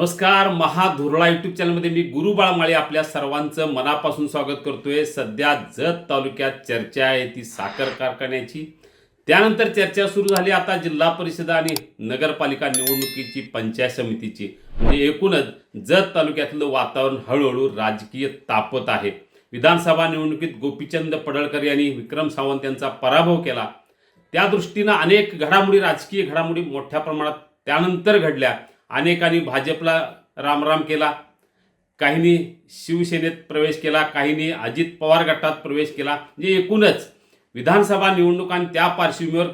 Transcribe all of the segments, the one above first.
नमस्कार महाधुरळा युट्यूब चॅनलमध्ये मी गुरु बाळमाळे आपल्या सर्वांचं मनापासून स्वागत करतोय. सध्या जत तालुक्यात चर्चा आहे ती साखर कारखान्याची. त्यानंतर चर्चा सुरू झाली आता जिल्हा परिषद आणि नगरपालिका निवडणुकीची पंचायत समितीची. म्हणजे एकूणच जत तालुक्यातलं वातावरण हळूहळू राजकीय तापत आहे. विधानसभा निवडणुकीत गोपीचंद पडळकर यांनी विक्रम सावंत यांचा पराभव केला. त्या दृष्टीनं अनेक घडामोडी राजकीय घडामोडी मोठ्या प्रमाणात त्यानंतर घडल्या. अनेकांनी भाजपला रामराम केला. काहींनी शिवसेनेत प्रवेश केला काहींनी अजित पवार गटात प्रवेश केला. म्हणजे एकूणच विधानसभा निवडणूक आणि त्या पार्श्वभूमीवर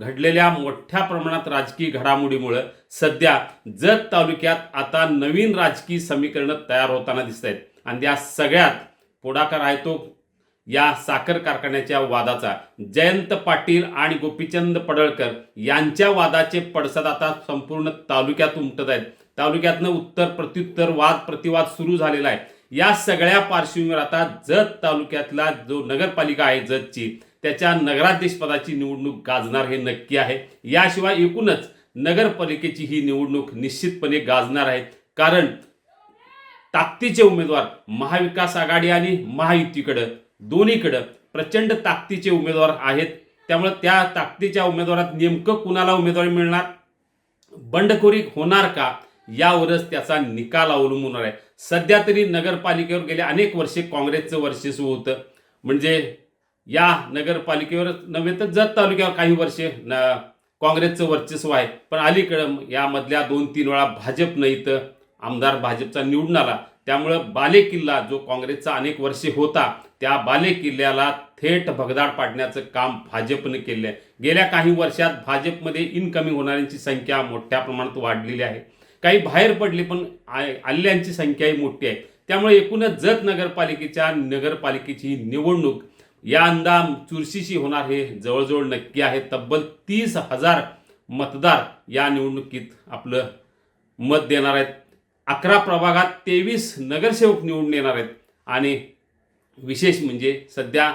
घडलेल्या मोठ्या प्रमाणात राजकीय घडामोडीमुळं सध्या जत तालुक्यात आता नवीन राजकीय समीकरणं तयार होताना दिसत आहेत आणि या सगळ्यात पुढाकार आहे तो या साखर कारखान्याच्या वादाचा जयंत पाटील आणि गोपीचंद पडळकर यांच्या वादाचे पडसाद आता संपूर्ण तालुक्यात उमटत आहेत. तालुक्यातनं उत्तर प्रत्युत्तर वाद प्रतिवाद सुरू झालेला आहे. या सगळ्या पार्श्वभूमीवर आता जत तालुक्यातला जो नगरपालिका आहे जतची त्याच्या नगराध्यक्षपदाची निवडणूक गाजणार हे नक्की आहे. याशिवाय एकूणच नगरपालिकेची ही निवडणूक निश्चितपणे गाजणार आहे. कारण ताकदीचे उमेदवार महाविकास आघाडी आणि महायुतीकडं दोन्हीकडं प्रचंड ताकदीचे उमेदवार आहेत. त्यामुळे त्या ताकदीच्या उमेदवारात नेमकं कुणाला उमेदवारी मिळणार? बंडखोरी होणार का? यावरच त्याचा निकाल अवलंबून आहे. सध्या तरी नगरपालिकेवर गेले अनेक वर्षे काँग्रेसचं वर्चस्व होतं. म्हणजे या नगरपालिकेवर नव्हे तर जत तालुक्यावर काही वर्षे न काँग्रेसचं वर्चस्व आहे. पण अलीकडं यामधल्या दोन तीन वेळा भाजपनं इथं आमदार भाजपचा निवडून आला. त्यामुळं बालेकिल्ला जो काँग्रेसचा अनेक वर्षे होता त्या बालेकिल्ल्याला थेट भगदाड पाडण्याचं काम भाजपनं केलं आहे गेल्या काही वर्षात भाजपमध्ये इनकमिंग होणाऱ्यांची संख्या मोठ्या प्रमाणात वाढलेली आहे. काही बाहेर पडली पण आल्ल्यांची संख्याही मोठी आहे. त्यामुळे एकूणच जत नगरपालिकेच्या नगरपालिकेची ही निवडणूक यंदा चुरशीशी होणार हे जवळजवळ नक्की आहे. तब्बल तीस हजार मतदार या निवडणुकीत आपलं मत देणार आहेत. अकरा प्रभागात तेवीस नगरसेवक निवडून येणार आहेत आणि विशेष म्हणजे सध्या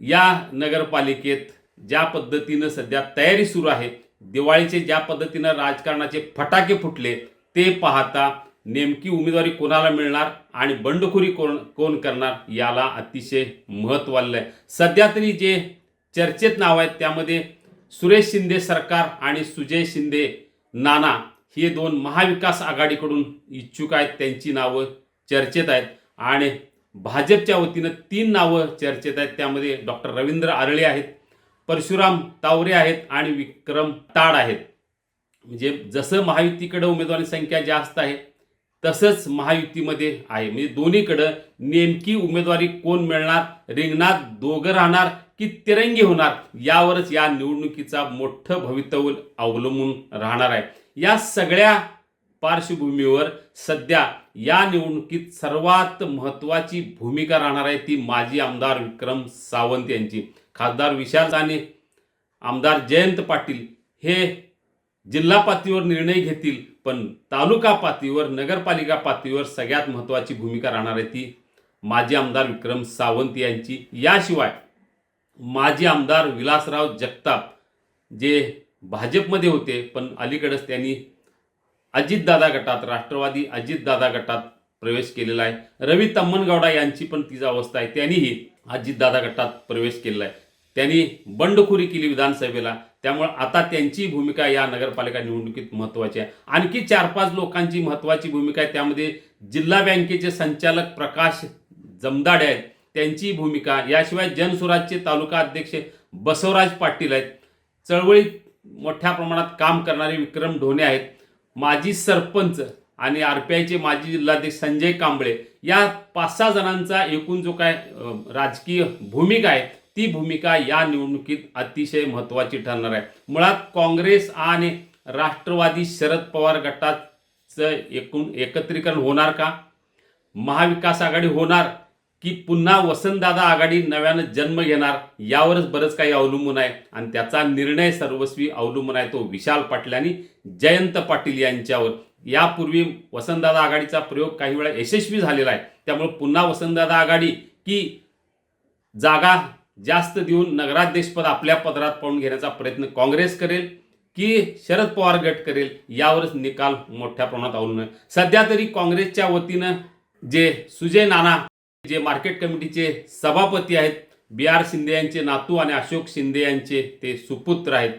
या नगरपालिकेत ज्या पद्धतीनं सध्या तयारी सुरू आहे दिवाळीचे ज्या पद्धतीनं राजकारणाचे फटाके फुटले ते पाहता नेमकी उमेदवारी कोणाला मिळणार आणि बंडखोरी कोण कोण करणार याला अतिशय महत्त्व आलेलं आहे. सध्या तरी जे चर्चेत नाव आहेत त्यामध्ये सुरेश शिंदे सरकार आणि सुजय शिंदे नाना हे दोन महाविकास आघाडीकडून इच्छुक आहेत त्यांची नावं चर्चेत आहेत. आणि भाजपच्या वतीनं तीन नावं चर्चेत आहेत. त्यामध्ये डॉक्टर रवींद्र आरळे आहेत परशुराम तावरे आहेत आणि विक्रम ताड आहेत. म्हणजे जसं महायुतीकडं उमेदवारी संख्या जास्त आहे तसंच महायुतीमध्ये आहे. म्हणजे दोन्हीकडं नेमकी उमेदवारी कोण मिळणार रिंगणात दोघं राहणार की तिरंगी होणार यावरच या निवडणुकीचा मोठं भवितव्य अवलंबून राहणार आहे. या सगळ्या पार्श्वभूमीवर सध्या या निवडणुकीत सर्वात महत्त्वाची भूमिका राहणार आहे ती माजी आमदार विक्रम सावंत यांची. खासदार विशाल आणि आमदार जयंत पाटील हे जिल्हा पातळीवर निर्णय घेतील पण तालुका पातळीवर नगरपालिका पातळीवर सगळ्यात महत्त्वाची भूमिका राहणार आहे ती माजी आमदार विक्रम सावंत यांची. याशिवाय माजी आमदार विलासराव जगताप जे भाजपमध्ये होते पण अलीकडेच त्यांनी अजितदादा गटात राष्ट्रवादी अजितदादा गटात प्रवेश केलेला आहे. रवी तम्मनगौडा यांची पण तीच अवस्था आहे. त्यांनीही अजितदादा गटात प्रवेश केलेला आहे. त्यांनी बंडखोरी केली विधानसभेला. त्यामुळे आता त्यांची भूमिका या नगरपालिका निवडणुकीत महत्त्वाची आहे. आणखी चार पाच लोकांची महत्त्वाची भूमिका आहे. त्यामध्ये जिल्हा बँकेचे संचालक प्रकाश जमदाडे आहेत. त्यांची भूमिका याशिवाय जनसुराजचे तालुका अध्यक्ष बसवराज पाटील आहेत. चळवळीत मोठ्या प्रमाणात काम करणारे विक्रम ढोणे आहेत. माजी सरपंच आणि आर पी आयचे माजी जिल्हाध्यक्ष संजय कांबळे या पाच सहा जणांचा एकूण जो काय राजकीय भूमिका आहे ती भूमिका या निवडणुकीत अतिशय महत्त्वाची ठरणार आहे. मुळात काँग्रेस आणि राष्ट्रवादी शरद पवार गटाचं एकूण एकत्रीकरण होणार का? महाविकास आघाडी होणार की पुन्हा वसंतदादा आघाडी नव्यानं जन्म घेणार यावरच बरंच काही अवलंबून आहे. आणि त्याचा निर्णय सर्वस्वी अवलंबून आहे तो विशाल पाटील आणि जयंत पाटील यांच्यावर. यापूर्वी वसंतदादा आघाडीचा प्रयोग काही वेळा यशस्वी झालेला आहे. त्यामुळे पुन्हा वसंतदादा आघाडी की जागा जास्त देऊन नगराध्यक्षपद आपल्या पदरात पाहून घेण्याचा प्रयत्न काँग्रेस करेल की शरद पवार गट करेल यावरच निकाल मोठ्या प्रमाणात अवलंबून आहे. सध्या तरी काँग्रेसच्या वतीनं जे सुजय नाना जे मार्केट कमिटीचे सभापती आहेत बी आर शिंदे यांचे नातू आणि अशोक शिंदे यांचे ते सुपुत्र आहेत.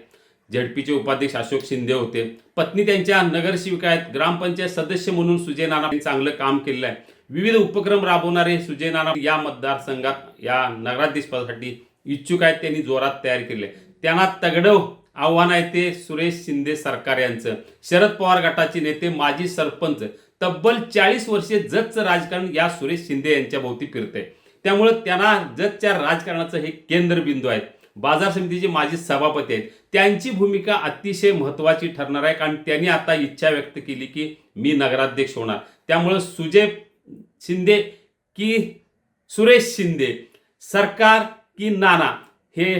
झेडपीचे उपाध्यक्ष अशोक शिंदे होते. पत्नी त्यांच्या नगरसेविका आहेत. ग्रामपंचायत सदस्य म्हणून सुजय नाना चांगलं काम केलेलं आहे. विविध उपक्रम राबवणारे सुजय नाना या मतदारसंघात या नगराध्यक्षपदासाठी इच्छुक आहेत. त्यांनी जोरात तयार केले आहे. त्यांना तगडव आव्हान आहे ते सुरेश शिंदे सरकार यांचं. शरद पवार गटाचे नेते माजी सरपंच तब्बल चाळीस वर्षे जतचं राजकारण या सुरेश शिंदे यांच्या भोवती फिरते त्यामुळे त्यांना जतच्या राजकारणाचं हे केंद्रबिंदू आहेत बाजार समितीचे माजी सभापती आहेत. त्यांची भूमिका अतिशय महत्त्वाची ठरणार आहे. कारण त्यांनी आता इच्छा व्यक्त केली की मी नगराध्यक्ष होणार. त्यामुळं सुजय शिंदे की सुरेश शिंदे सरकार की नाना हे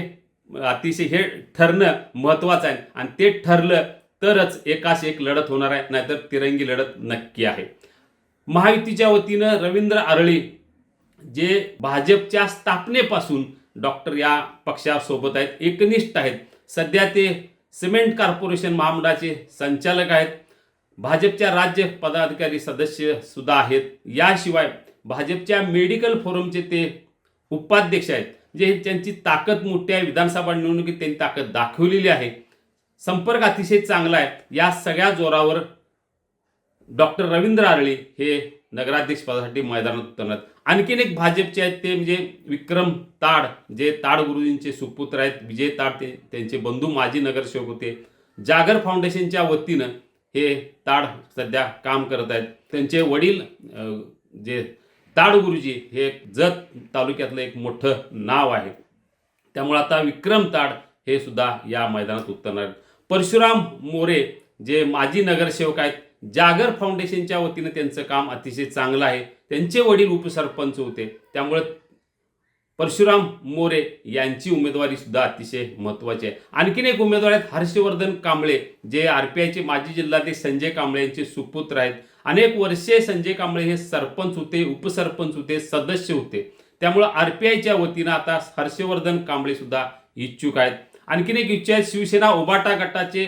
अतिशय हे ठरणं महत्त्वाचं आहे. आणि ते ठरलं तरच एकाश एक लढत होणार आहे नाहीतर तिरंगी लढत नक्की आहे. महायुतीच्या वतीनं रवींद्र आरळी जे भाजपच्या स्थापनेपासून डॉक्टर या पक्षासोबत आहेत एकनिष्ठ आहेत सध्या ते सिमेंट कॉर्पोरेशन महामंडळाचे संचालक आहेत. भाजपच्या राज्य पदाधिकारी सदस्य सुद्धा आहेत. याशिवाय भाजपच्या मेडिकल फोरमचे ते उपाध्यक्ष आहेत. म्हणजे जे त्यांची ताकद मोठी आहे. विधानसभा निवडणुकीत त्यांनी ताकद दाखवलेली आहे. संपर्क अतिशय चांगला आहे या सगळ्या जोरावर डॉक्टर रवींद्र आरळे हे नगराध्यक्ष पदासाठी मैदानात उतरणार आणखीन एक भाजपचे आहेत ते म्हणजे विक्रम ताड जे ताड गुरुजींचे सुपुत्र आहेत. विजय ताड ते त्यांचे बंधू माजी नगरसेवक होते. जागर फाउंडेशनच्या वतीनं हे ताड सध्या काम करत आहेत. त्यांचे वडील जे ताड गुरुजी हे एक जत तालुक्यातलं एक मोठं नाव आहे. त्यामुळे आता विक्रम ताड हे सुद्धा या मैदानात उतरणार आहेत. परशुराम मोरे जे माजी नगरसेवक आहेत जागर फाउंडेशनच्या वतीनं त्यांचं काम अतिशय चांगलं आहे. त्यांचे वडील उपसरपंच होते. त्यामुळे परशुराम मोरे यांची उमेदवारी सुद्धा अतिशय महत्त्वाची आहे. आणखीन एक उमेदवार आहेत हर्षवर्धन कांबळे जे आर पी आयचे माजी जिल्हाध्यक्ष संजय कांबळे यांचे सुपुत्र आहेत. अनेक वर्षे संजय कांबळे हे सरपंच होते उपसरपंच होते सदस्य होते. त्यामुळं आर पी आयच्या वतीनं आता हर्षवर्धन कांबळे सुद्धा इच्छुक आहेत. आणखीन एक इच्छा आहे शिवसेना उबाटा गटाचे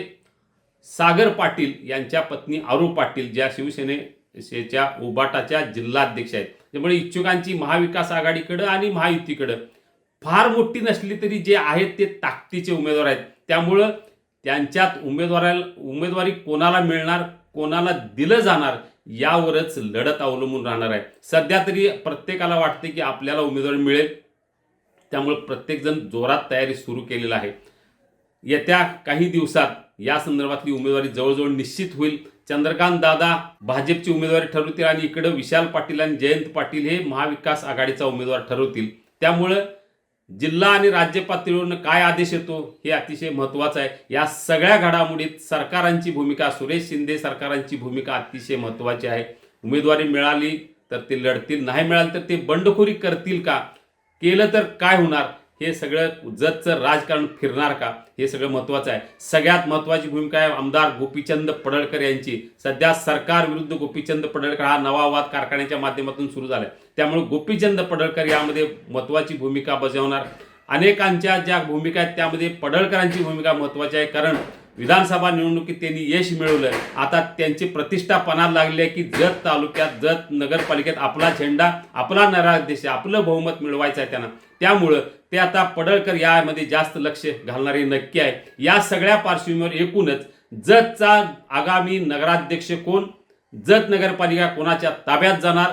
सागर पाटील यांच्या पत्नी आरू पाटील ज्या शिवसेनेच्या उबाटाच्या जिल्हाध्यक्ष आहेत. त्यामुळे इच्छुकांची महाविकास आघाडीकडं आणि महायुतीकडं फार मोठी नसली तरी जे आहेत ते ताकदीचे उमेदवार आहेत. त्यामुळं त्यांच्यात उमेदवाराला उमेदवारी कोणाला मिळणार कोणाला दिलं जाणार यावरच लढत अवलंबून राहणार आहे. सध्या तरी प्रत्येकाला वाटते की आपल्याला उमेदवारी मिळेल. त्यामुळे प्रत्येकजण जोरात तयारी सुरू केलेला आहे. येत्या काही दिवसात या संदर्भातली उमेदवारी जवळजवळ निश्चित होईल. चंद्रकांत दादा भाजपची उमेदवारी ठरवतील आणि इकडं विशाल पाटील आणि जयंत पाटील हे महाविकास आघाडीचा उमेदवार ठरवतील. त्यामुळं जिल्हा आणि राज्य पातळीवरून काय आदेश येतो हे अतिशय महत्त्वाचं आहे. या सगळ्या घडामोडीत सरकारांची भूमिका सुरेश शिंदे सरकारांची भूमिका अतिशय महत्त्वाची आहे. उमेदवारी मिळाली तर ते लढतील नाही मिळाली तर ते बंडखोरी करतील का? केलं तर काय होणार? हे सगळं जतचं राजकारण फिरणार का? हे सगळं महत्त्वाचं आहे. सगळ्यात महत्त्वाची भूमिका आहे आमदार गोपीचंद पडळकर यांची. सध्या सरकार विरुद्ध गोपीचंद पडळकर हा नवा वाद कारखान्याच्या माध्यमातून सुरू झाला आहे त्यामुळे गोपीचंद पडळकर यामध्ये महत्त्वाची भूमिका बजावणार. अनेकांच्या ज्या भूमिका आहेत त्यामध्ये पडळकरांची भूमिका महत्त्वाची आहे. कारण विधानसभा निवडणुकीत त्यांनी यश मिळवलं. आता त्यांची प्रतिष्ठा पणाला लागली आहे की जत तालुक्यात जत नगरपालिकेत आपला झेंडा आपला नरादेश आपलं बहुमत मिळवायचं आहे त्यांना. त्यामुळं ते आता पडळकर यामध्ये जास्त लक्ष घालणारे नक्की आहे. या सगळ्या पार्श्वभूमीवर एकूणच जतचा आगामी नगराध्यक्ष कोण? जत नगरपालिका कोणाच्या ताब्यात जाणार?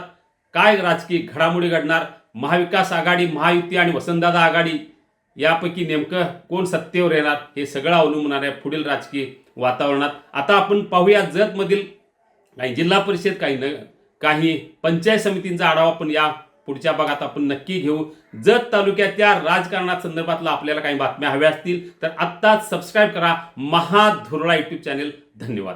काय राजकीय घडामोडी घडणार? महाविकास आघाडी महायुती आणि वसंतदादा आघाडी यापैकी नेमकं कोण सत्तेवर येणार हे सगळं अवलंबून आहे पुढील राजकीय वातावरणात. आता आपण पाहूया जतमधील काही जिल्हा परिषद काही न काही पंचायत समितींचा आढावा आपण या पुढच्या भागात आपण नक्की घेऊ. जत तालुक्याच्या राजकारणात संदर्भातला आपल्याला काही बातम्या हव्या असतील तर आत्ताच सबस्क्राईब करा. महाधुरळा यूट्यूब चॅनेल धन्यवाद.